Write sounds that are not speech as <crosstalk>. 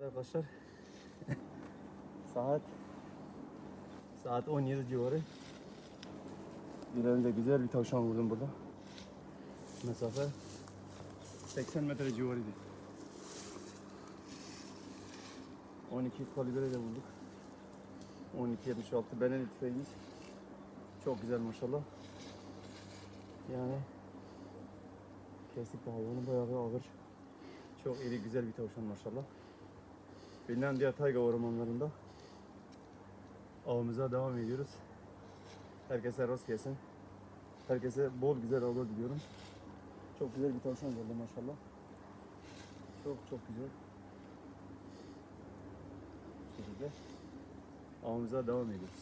Arkadaşlar <laughs> saat saat 17 civarı. İleride güzel bir tavşan vurdum burada. Mesafe 80 metre civarıydı. 12 kalibre de bulduk. 12.76 Benelit tüfeğimiz. Çok güzel maşallah. Yani kestik de hayvanı bayağı bir ağır. Çok iri güzel bir tavşan maşallah. Finlandiya tayga ormanlarında avımıza devam ediyoruz. Herkese rast gelsin. Herkese bol güzel avlar diliyorum. Çok güzel bir tavşan geldi maşallah. Çok çok güzel. Bu şekilde avımıza devam ediyoruz.